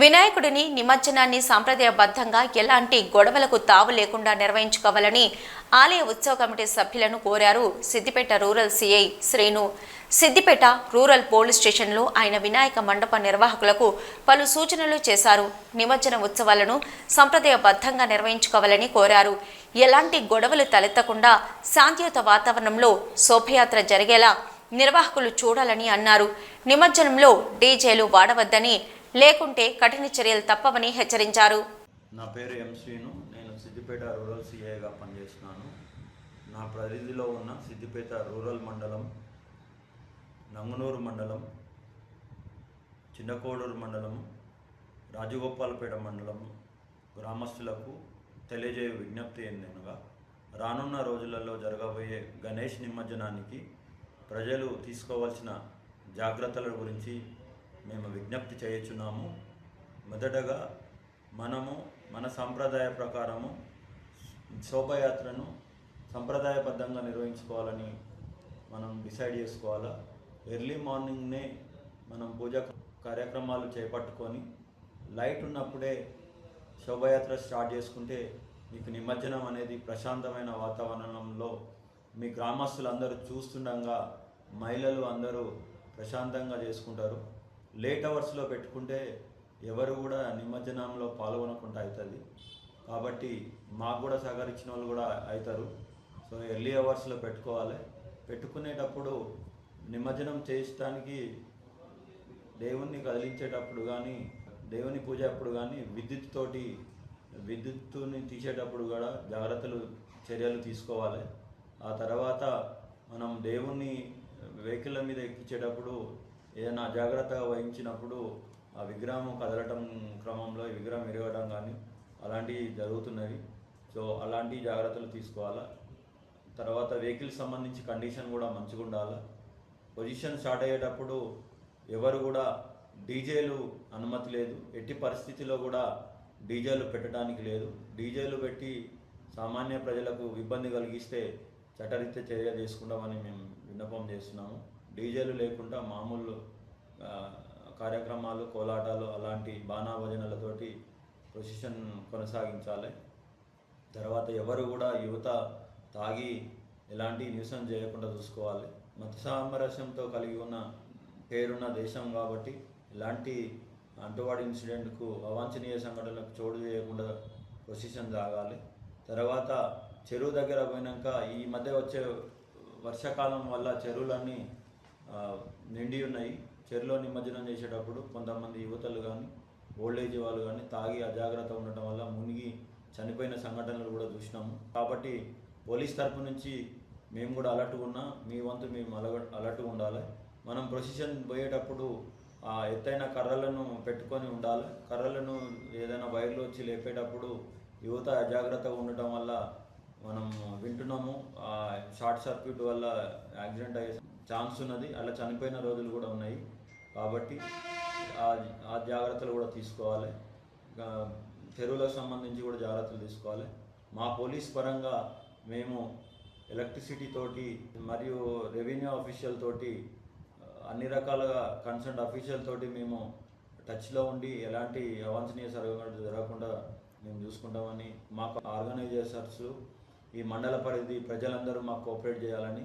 వినాయకుడిని నిమజ్జనాన్ని సాంప్రదాయబద్ధంగా ఎలాంటి గొడవలకు తావు లేకుండా నిర్వహించుకోవాలని ఆలయ ఉత్సవ కమిటీ సభ్యులను కోరారు Siddipet rural CI Srinu. Siddipet rural police స్టేషన్లో ఆయన వినాయక మండప నిర్వాహకులకు పలు సూచనలు చేశారు. నిమజ్జన ఉత్సవాలను సంప్రదాయబద్ధంగా నిర్వహించుకోవాలని కోరారు. ఎలాంటి గొడవలు తలెత్తకుండా శాంతియుత వాతావరణంలో శోభయాత్ర జరిగేలా నిర్వాహకులు చూడాలని అన్నారు. నిమజ్జనంలో డీజేలు వాడవద్దని లేకుంటే కఠిన చర్యలు తప్పవని హెచ్చరించారు. నా పేరు ఎం శ్రీను. నేను సిద్దిపేట రూరల్ సిఐగా పనిచేస్తున్నాను. నా పరిధిలో ఉన్న సిద్దిపేట రూరల్ మండలం నంగునూరు మండలం చిన్నకోడూరు మండలం రాజగోపాలపేట మండలం గ్రామస్తులకు తెలియజేయ విజ్ఞప్తి ఏందనగా రానున్న రోజులలో జరగబోయే గణేష్ నిమజ్జనానికి ప్రజలు తీసుకోవాల్సిన జాగ్రత్తల గురించి మేము విజ్ఞప్తి చేయుచున్నాము. మొదటగా మనము మన సాంప్రదాయ ప్రకారము శోభయాత్రను సంప్రదాయబద్ధంగా నిర్వహించుకోవాలని మనం డిసైడ్ చేసుకోవాలా? ఎర్లీ మార్నింగ్నే మనం పూజ కార్యక్రమాలు చేపట్టుకొని లైట్ ఉన్నప్పుడే శోభయాత్ర స్టార్ట్ చేసుకుంటే మీకు నిమజ్జనం అనేది ప్రశాంతమైన వాతావరణంలో మీ గ్రామస్తులందరూ చూస్తుండగా మహిళలు అందరూ ప్రశాంతంగా చేసుకుంటారు. లేట్ అవర్స్లో పెట్టుకుంటే ఎవరు కూడా నిమజ్జనంలో పాల్గొనకుండా అవుతుంది. కాబట్టి మాకు కూడా సహకరించిన వాళ్ళు కూడా అవుతారు. సో ఎర్లీ అవర్స్లో పెట్టుకోవాలి. పెట్టుకునేటప్పుడు నిమజ్జనం చేయడానికి దేవుణ్ణి కదిలించేటప్పుడు కానీ దేవుని పూజ అప్పుడు కానీ విద్యుత్ తోటి విద్యుత్తుని తీసేటప్పుడు కూడా జాగ్రత్తలు చర్యలు తీసుకోవాలి. ఆ తర్వాత మనం దేవుణ్ణి వెహికల్ మీద ఎక్కించేటప్పుడు ఏదైనా జాగ్రత్తగా వహించినప్పుడు ఆ విగ్రహం కదలటం క్రమంలో విగ్రహం ఎరగడం కానీ అలాంటివి జరుగుతున్నవి. సో అలాంటి జాగ్రత్తలు తీసుకోవాలా. తర్వాత వెహికల్ సంబంధించి కండిషన్ కూడా మంచిగా ఉండాలి. పొజిషన్ స్టార్ట్ అయ్యేటప్పుడు ఎవరు కూడా డీజేలు అనుమతి లేదు. ఎట్టి పరిస్థితిలో కూడా డీజేలు పెట్టడానికి లేదు. డీజేలు పెట్టి సామాన్య ప్రజలకు ఇబ్బంది కలిగిస్తే చట్టరీత్యా చర్య తీసుకుంటామని మేము విన్నపం చేస్తున్నాము. డీజేలు లేకుండా మామూలు కార్యక్రమాలు కోలాటాలు అలాంటి బాణా ప్రొసిషన్ కొనసాగించాలి. తర్వాత ఎవరు కూడా యువత తాగి ఎలాంటి న్యూసన్ చేయకుండా చూసుకోవాలి. మత సామరస్యంతో కలిగి ఉన్న పేరున్న దేశం కాబట్టి ఎలాంటి అంటువాడి ఇన్సిడెంట్కు అవాంఛనీయ సంఘటనలకు చోటు చేయకుండా ప్రొసిషన్ సాగాలి. తర్వాత చెరువు దగ్గర పోయినాక ఈ మధ్య వచ్చే వర్షాకాలం వల్ల చెరువులన్నీ నిండి ఉన్నాయి. చెరులో నిమజ్జనం చేసేటప్పుడు కొంతమంది యువతలు కానీ ఓల్డేజ్ వాళ్ళు కానీ తాగి అజాగ్రత్త ఉండటం వల్ల మునిగి చనిపోయిన సంఘటనలు కూడా చూసినాము. కాబట్టి పోలీస్ తరపు నుంచి మేము కూడా అలర్ట్గా ఉన్నా మీ వంతు మేము అలగ అలర్ట్గా ఉండాలి. మనం ప్రొసిషన్ పోయేటప్పుడు ఆ ఎత్తైన కర్రలను పెట్టుకొని ఉండాలి. కర్రలను ఏదైనా వైర్లు వచ్చి లేపేటప్పుడు యువత అజాగ్రత్తగా ఉండటం వల్ల మనం వింటున్నాము. ఆ షార్ట్ సర్క్యూట్ వల్ల యాక్సిడెంట్ అయ్యే ఛాన్స్ ఉన్నది. అలా చనిపోయిన రోజులు కూడా ఉన్నాయి. కాబట్టి ఆ జాగ్రత్తలు కూడా తీసుకోవాలి. చెరువులకు సంబంధించి కూడా జాగ్రత్తలు తీసుకోవాలి. మా పోలీస్ పరంగా మేము ఎలక్ట్రిసిటీ తోటి మరియు రెవెన్యూ ఆఫీషియల్ తోటి అన్ని రకాలుగా కన్సర్న్ అఫీషియల్ తోటి మేము టచ్లో ఉండి ఎలాంటి అవాంఛనీయ సర్గలు జరగకుండా మేము చూసుకుంటామని మాకు ఆర్గనైజేషన్స్ ఈ మండల పరిధి ప్రజలందరూ మాకు కోఆపరేట్ చేయాలని